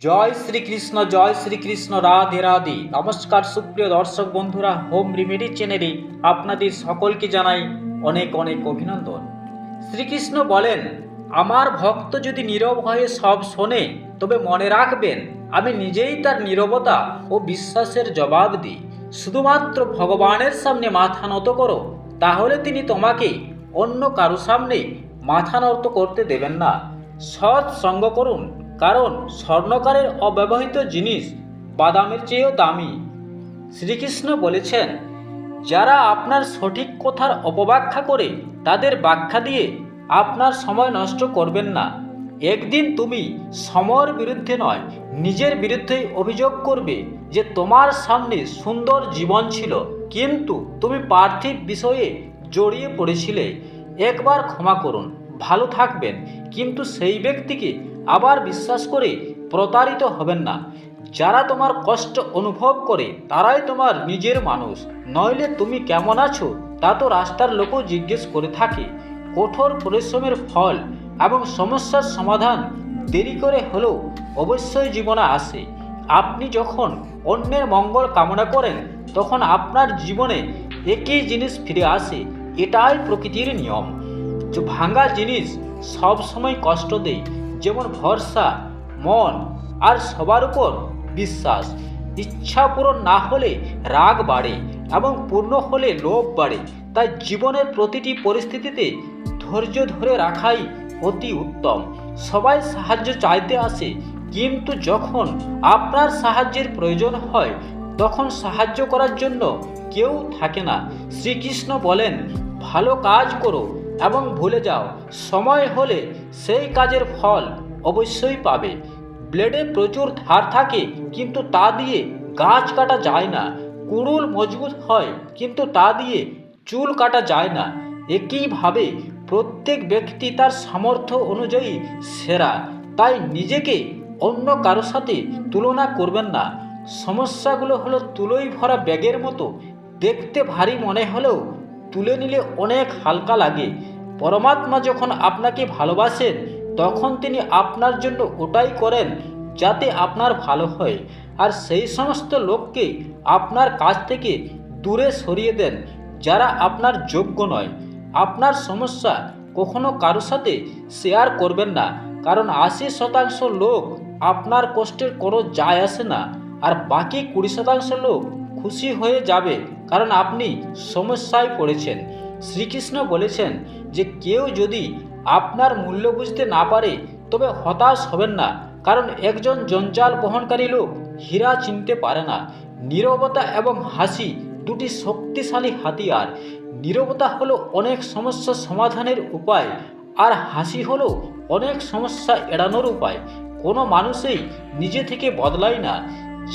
জয় শ্রীকৃষ্ণ জয় শ্রীকৃষ্ণ, রাধে রাধে। নমস্কার সুপ্রিয় দর্শক বন্ধুরা, হোম রিমেডি চ্যানেলে আপনাদের সকলকে জানাই অনেক অনেক অভিনন্দন। শ্রীকৃষ্ণ বলেন, আমার ভক্ত যদি নীরব হয়ে সব শোনে, তবে মনে রাখবেন, আমি নিজেই তার নীরবতা ও বিশ্বাসের জবাব দিই। শুধুমাত্র ভগবানের সামনে মাথা নত করো, তাহলে তিনি তোমাকে অন্য কারও সামনে মাথা নত করতে দেবেন না। সৎ সঙ্গ করুন কারণ স্বর্ণকারের অব্যবহৃত জিনিস বাদামের চেয়েও দামি। শ্রীকৃষ্ণ বলেছেন, যারা আপনার সঠিক কথার অপব্যাখ্যা করে তাদের ব্যাখ্যা দিয়ে আপনার সময় নষ্ট করবেন না। একদিন তুমি সময়ের বিরুদ্ধে নয়, নিজের বিরুদ্ধেই অভিযোগ করবে যে তোমার সামনে সুন্দর জীবন ছিল। কিন্তু তুমি পার্থিব বিষয়ে জড়িয়ে পড়েছিলে। একবার ক্ষমা করুন, ভালো থাকবেন। কিন্তু সেই ব্যক্তিকে আবার বিশ্বাস করে প্রতারিত হবেন না। যারা তোমার কষ্ট অনুভব করে, তারাই তোমার নিজের মানুষ। নইলে তুমি কেমন আছো, তা তো রাস্তার লোকও জিজ্ঞেস করে থাকে। কঠোর পরিশ্রমের ফল এবং সমস্যার সমাধান দেরি করে হলেও অবশ্যই জীবনে আসে। আপনি যখন অন্যের মঙ্গল কামনা করেন, তখন আপনার জীবনে একই জিনিস ফিরে আসে, এটাই প্রকৃতির নিয়ম। ভাঙা জিনিস সব সময় কষ্ট দেয় যেমন ভরসা, মন আর সবার উপর বিশ্বাস। ইচ্ছা পূরণ না হলে রাগ বাড়ে এবং পূর্ণ হলে লোভ বাড়ে। তাই জীবনের প্রতিটি পরিস্থিতিতে ধৈর্য ধরে রাখাই অতি উত্তম। সবাই সাহায্য চাইতে আসে, কিন্তু যখন আপনার সাহায্যের প্রয়োজন হয়, তখন সাহায্য করার জন্য কেউ থাকে না। শ্রীকৃষ্ণ বলেন, ভালো কাজ করো এবং ভুলে যাও, সময় হলে সেই কাজের ফল অবশ্যই পাবে। ব্লেডে প্রচুর ধার থাকে, কিন্তু তা দিয়ে গাছ কাটা যায় না। কুড়ুল মজবুত হয়, কিন্তু তা দিয়ে চুল কাটা যায় না। একইভাবে প্রত্যেক ব্যক্তি তার সামর্থ্য অনুযায়ী সেরা, তাই নিজেকে অন্য কারোর সাথে তুলনা করবেন না। সমস্যাগুলো হলো তুলোই ভরা ব্যাগের মতো। দেখতে ভারী মনে হলেও তুলে নিলে অনেক হালকা লাগে। পরমাত্মা যখন আপনাকে ভালোবাসেন, তখন তিনি আপনার জন্য ওটাই করেন যাতে আপনার ভালো হয়। আর সেই সমস্ত লোককে আপনার কাছ থেকে দূরে সরিয়ে দেন, যারা আপনার যোগ্য নয়। আপনার সমস্যা কখনো কারোর সাথে শেয়ার করবেন না, কারণ আশি শতাংশ লোক আপনার কষ্টের কোনো যায় আসে না, আর বাকি কুড়ি শতাংশ লোক খুশি হয়ে যাবে কারণ আপনি সমস্যায় পড়েছেন। শ্রীকৃষ্ণ বলেছেন যে কেউ যদি আপনার মূল্য বুঝতে না পারে, তবে হতাশ হবেন না, কারণ একজন জঞ্জাল বহনকারী লোক হীরা চিনতে পারে না। নীরবতা এবং হাসি দুটি শক্তিশালী হাতিয়ার। নীরবতা হলো অনেক সমস্যা সমাধানের উপায়, আর হাসি হলো অনেক সমস্যা এড়ানোর উপায়। কোনো মানুষই নিজে থেকে বদলায় না।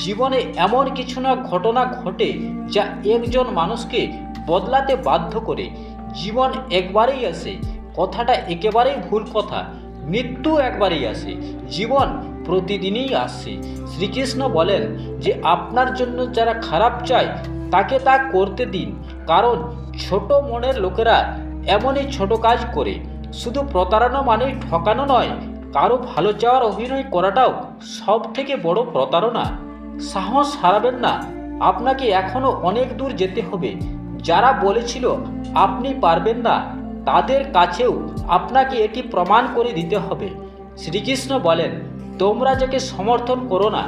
জীবনে এমন কিছু না ঘটনা ঘটে যা একজন মানুষকে বদলাতে বাধ্য করে জীবন একবারেই আসে, কথাটা একেবারেই ভুল কথা, মৃত্যু একবারেই আসে, জীবন প্রতিদিনই আসে। শ্রীকৃষ্ণ বলেন যে, আপনার জন্য যারা খারাপ চায়, তাকে তা করতে দিন, কারণ ছোট মনের লোকেরা এমনই ছোট কাজ করে। শুধু প্রতারণা মানেই ঠকানো নয়, কারও ভালো চাওয়ার অভিনয় করাটাও সব থেকে বড় প্রতারণা। সাহস হারাবেন না, আপনাকে এখনও অনেক দূর যেতে হবে। যারা বলেছিল, আপনি পারবেন না, তাদের কাছেও আপনাকে এটি প্রমাণ করে দিতে হবে। শ্রীকৃষ্ণ বলেন, তোমরা যাকে সমর্থন করো না,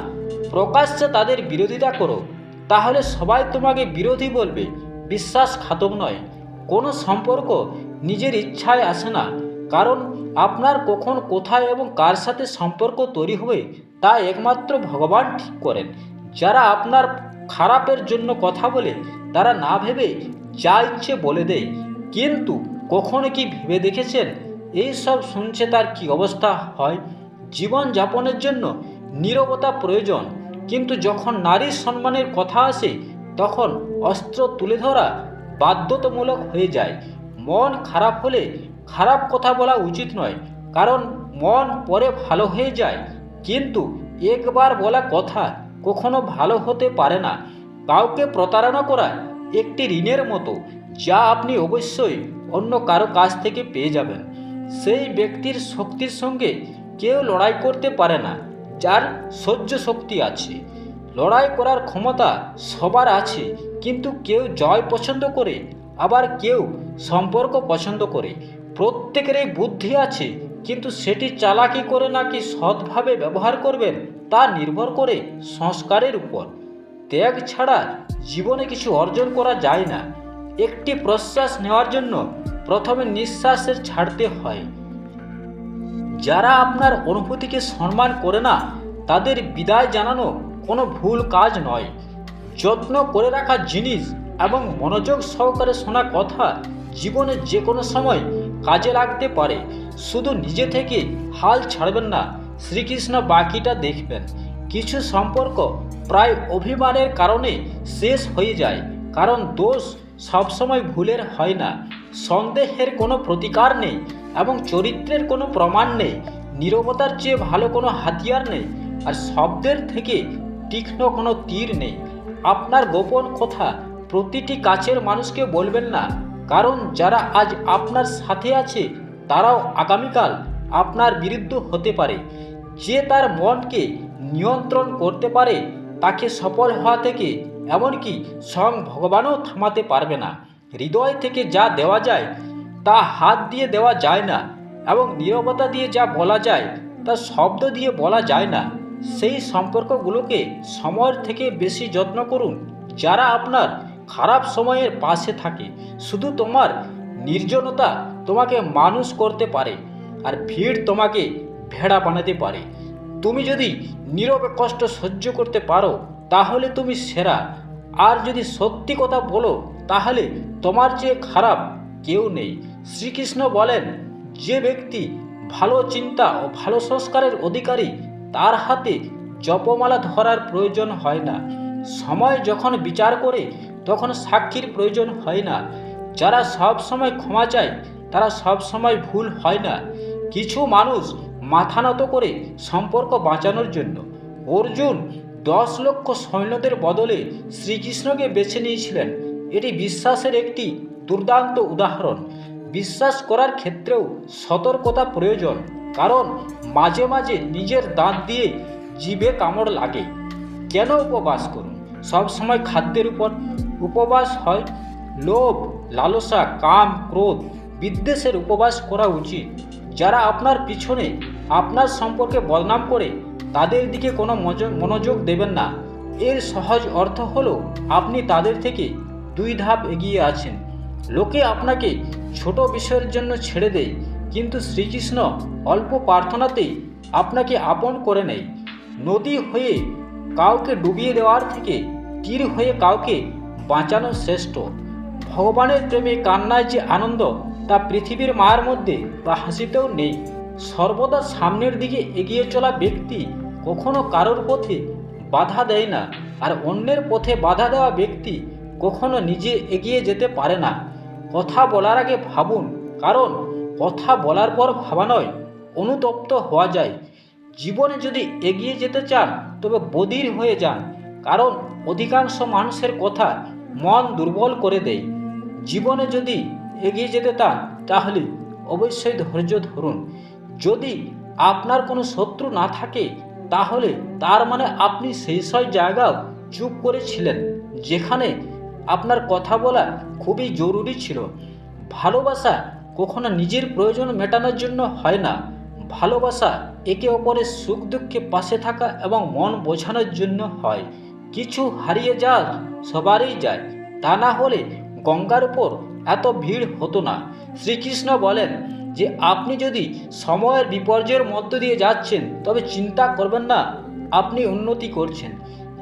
প্রকাশ্যে তাদের বিরোধিতা করো। তাহলে সবাই তোমাকে বিরোধী বলবে, বিশ্বাসঘাতক নয়। কোনো সম্পর্ক নিজের ইচ্ছায় আসে না, কারণ আপনার কখন, কোথায় এবং কার সাথে সম্পর্ক তৈরি হবে, তা একমাত্র ভগবান ঠিক করেন। যারা আপনার খারাপের জন্য কথা বলে তারা না ভেবে যা ইচ্ছে বলে দেয়। কিন্তু কখনো কি ভেবে দেখেছেন? এই সব শুনছে তার কি অবস্থা হয়? জীবন যাপনের জন্য নীরবতা প্রয়োজন। কিন্তু যখন নারীর সম্মানের কথা আসে, তখন অস্ত্র তুলে ধরা বাধ্যতামূলক হয়ে যায়। মন খারাপ হলে খারাপ কথা বলা উচিত নয়, কারণ মন পরে ভালো হয়ে যায়। কিন্তু একবার বলা কথা কখনো ভালো হতে পারে না। কাউকে প্রতারণা করা একটি ঋণের মতো, যা আপনি অবশ্যই অন্য কারও কাছ থেকে পেয়ে যাবেন। সেই ব্যক্তির শক্তির সঙ্গে কেউ লড়াই করতে পারে না, যার সহ্য শক্তি আছে। লড়াই করার ক্ষমতা সবার আছে, কিন্তু কেউ জয় পছন্দ করে, আবার কেউ সম্পর্ক পছন্দ করে। প্রত্যেকেরই বুদ্ধি আছে কিন্তু সেটি চালাকি করে নাকি সৎভাবে ব্যবহার করবেন তা নির্ভর করে সংস্কারের উপর। ত্যাগ ছাড়া জীবনে কিছু অর্জন করা যায় না। একটি প্রশ্বাস নেওয়ার জন্য প্রথমে নিঃশ্বাসের ছাড়তে হয়। যারা আপনার অনুভূতিকে সম্মান করে না, তাদের বিদায় জানানো কোনো ভুল কাজ নয়। যত্ন করে রাখা জিনিস এবং মনোযোগ সহকারে শোনা কথা জীবনে যে কোনো সময় কাজে লাগতে পারে। শুধু নিজে থেকে হাল ছাড়বেন না, শ্রীকৃষ্ণ বাকিটা দেখবেন। কিছু সম্পর্ক প্রায় অভিমানের কারণে শেষ হয়ে যায়, কারণ দোষ সবসময় ভুলের হয় না। সন্দেহের কোনো প্রতিকার নেই এবং চরিত্রের কোনো প্রমাণ নেই, নীরবতার চেয়ে ভালো কোনো হাতিয়ার নেই, আর শব্দের থেকে তীক্ষ্ণ কোনো তীর নেই। আপনার গোপন কথা প্রতিটি কাছের মানুষকে বলবেন না, কারণ যারা আজ আপনার সাথে আছে তারাও আগামীকাল আপনার বিরুদ্ধ হতে পারে। যে তার মনকে নিয়ন্ত্রণ করতে পারে, তাকে সফল হওয়া থেকে এমনকি স্বয়ং ভগবানও থামাতে পারবে না। হৃদয় থেকে যা দেওয়া যায়, তা হাত দিয়ে দেওয়া যায় না এবং নীরবতা দিয়ে যা বলা যায়, তা শব্দ দিয়ে বলা যায় না। সেই সম্পর্কগুলোকে সময়ের থেকে বেশি যত্ন করুন, যারা আপনার খারাপ সময়ের পাশে থাকে। শুধু তোমার নির্জনতা তোমাকে মানুষ করতে পারে আর ভিড় তোমাকে ভেড়া বানাতে পারে। তুমি যদি নীরবে কষ্ট সহ্য করতে পারো, তাহলে তুমি সেরা। আর যদি সত্যি কথা বলো, তাহলে তোমার চেয়ে খারাপ কেউ নেই। শ্রীকৃষ্ণ বলেন, যে ব্যক্তি ভালো চিন্তা ও ভালো সংস্কারের অধিকারী, তার হাতে জপমালা ধরার প্রয়োজন হয় না। সময় যখন বিচার করে, তখন সাক্ষীর প্রয়োজন হয় না। যারা সব সময় ক্ষমা চায়, তারা সব সময় ভুল হয় না। কিছু মানুষ মাথা নত করে সম্পর্ক বাঁচানোর জন্য। অর্জুন দশ লক্ষ সৈন্যদের বদলে শ্রীকৃষ্ণকে বেছে নিয়েছিলেন। এটি বিশ্বাসের একটি দুর্দান্ত উদাহরণ। বিশ্বাস করার ক্ষেত্রেও সতর্কতা প্রয়োজন, কারণ মাঝে মাঝে নিজের দাঁত দিয়ে জিভে কামড় লাগে। কেন উপবাস করুন? সবসময় খাদ্যের উপর উপবাস হয় লোভ, লালসা, কাম, ক্রোধ, বিদ্বেষের উপবাস করা উচিত। যারা আপনার পিছনে, আপনার সম্পর্কে বদনাম করে, তাদের দিকে কোনো মনোযোগ দেবেন না। এর সহজ অর্থ হলো, আপনি তাদের থেকে দুই ধাপ এগিয়ে আছেন। লোকে আপনাকে ছোট বিষয়ের জন্য ছেড়ে দেয়, কিন্তু শ্রীকৃষ্ণ অল্প প্রার্থনাতেই আপনাকে আপন করে নেয়। নদী হয়ে কাউকে ডুবিয়ে দেওয়ার থেকে তীর হয়ে কাউকে বাঁচানো শ্রেষ্ঠ। ভগবানের প্রেমে কান্নায় যে আনন্দ, তা পৃথিবীর মায়ের মধ্যে বা হাসিতেও নেই। সর্বদা সামনের দিকে এগিয়ে চলা ব্যক্তি কখনো কারোর পথে বাধা দেয় না, আর অন্যের পথে বাধা দেওয়া ব্যক্তি কখনো নিজে এগিয়ে যেতে পারে না। কথা বলার আগে ভাবুন, কারণ কথা বলার পর ভাবা নয়, অনুতপ্ত হওয়া যায়। জীবনে যদি এগিয়ে যেতে চান, তবে বধির হয়ে যান, কারণ অধিকাংশ মানুষের কথা মন দুর্বল করে দেয়। জীবনে যদি এগিয়ে যেতে চান, তাহলে অবশ্যই ধৈর্য ধরুন। যদি আপনার কোনো শত্রু না থাকে, তাহলে তার মানে আপনি সেই সব জায়গাও চুপ করেছিলেন যেখানে আপনার কথা বলা খুবই জরুরি ছিল। ভালোবাসা কখনো নিজের প্রয়োজন মেটানোর জন্য হয় না। ভালোবাসা একে অপরের সুখ দুঃখে পাশে থাকা এবং মন বোঝানোর জন্য হয়। কিছু হারিয়ে যায় সবারই যায়। তা না হলে গঙ্গার উপর এত ভিড় হতো না। শ্রীকৃষ্ণ বলেন যে, আপনি যদি সময়ের বিপর্যয়ের মধ্য দিয়ে যাচ্ছেন, তবে চিন্তা করবেন না, আপনি উন্নতি করছেন।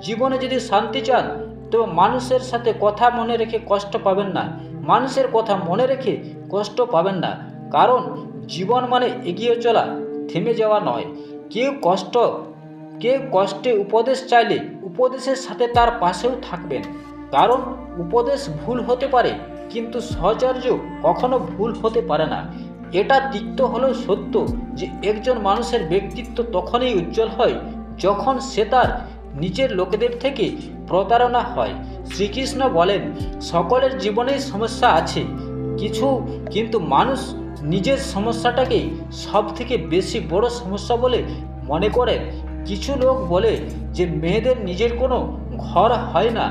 জীবনে যদি শান্তি চান, তবে মানুষের সাথে কথা মনে রেখে কষ্ট পাবেন না। মানুষের কথা মনে রেখে কষ্ট পাবেন না। কারণ জীবন মানে এগিয়ে চলা, থেমে যাওয়া নয়। কেউ কষ্ট, কেউ কষ্টে উপদেশ চাইলে উপদেশের সাথে তার পাশেও থাকবেন। কারণ উপদেশ ভুল হতে পারে, কিন্তু সহচর্য কখনো ভুল হতে পারে না। এটা তিক্ত হলেও সত্য যে একজন মানুষের ব্যক্তিত্ব তখনই উজ্জ্বল হয় যখন সে তার নিজের লোকেদের থেকে প্রতারণা হয়। শ্রীকৃষ্ণ বলেন, সকলের জীবনেই সমস্যা আছে, কিছু কিন্তু মানুষ নিজের সমস্যাটাকে সব থেকে বেশি বড় সমস্যা বলে মনে করে কিছু লোক বলে যে, মেয়েদের নিজের কোনো ঘর হয় না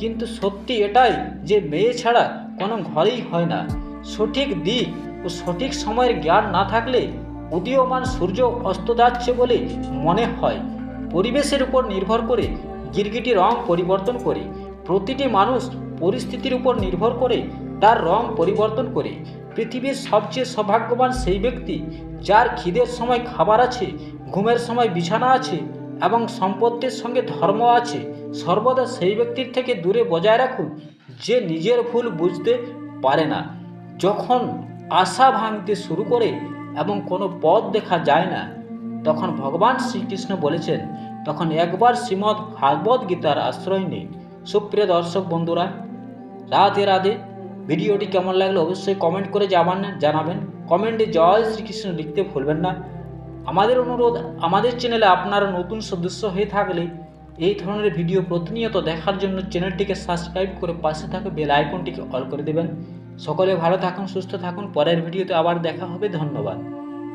কিন্তু সত্যি এটাই যে মেয়ে ছাড়া কোনো ঘরেই হয় না। সঠিক দিক ও সঠিক সময়ের জ্ঞান না থাকলে উদীয়মান সূর্য অস্ত যাচ্ছে বলে মনে হয়। পরিবেশের উপর নির্ভর করে গিরগিটি রং পরিবর্তন করে। প্রতিটি মানুষ পরিস্থিতির উপর নির্ভর করে তার রং পরিবর্তন করে। পৃথিবীর সবচেয়ে সৌভাগ্যবান সেই ব্যক্তি যার খিদের সময় খাবার আছে, ঘুমের সময় বিছানা আছে এবং সম্পত্তির সঙ্গে ধর্ম আছে, সর্বদা সেই ব্যক্তির থেকে দূরে বজায় রাখুন, যে নিজের ভুল বুঝতে পারে না। যখন আশা ভাঙতে শুরু করে এবং কোনো পথ দেখা যায় না, তখন ভগবান শ্রীকৃষ্ণ বলেছেন, তখন একবার শ্রীমদ্ ভাগবত গীতার আশ্রয় নিন। সুপ্রিয় দর্শক বন্ধুরা, রাধে রাধে। ভিডিওটি কেমন লাগল অবশ্যই কমেন্ট করে জানাবেন। কমেন্টে জয় শ্রীকৃষ্ণ লিখতে ভুলবেন না। আমাদের অনুরোধ, আমাদের চ্যানেলে আপনারা নতুন সদস্য হয়ে থাকলে এই ধরনের ভিডিও প্রতিনিয়ত দেখার জন্য চ্যানেলটিকে সাবস্ক্রাইব করে পাশে থাকা বেল আইকনটিকে অল করে দেবেন। সকলে ভালো থাকুন, সুস্থ থাকুন। পরের ভিডিওতে আবার দেখা হবে। ধন্যবাদ।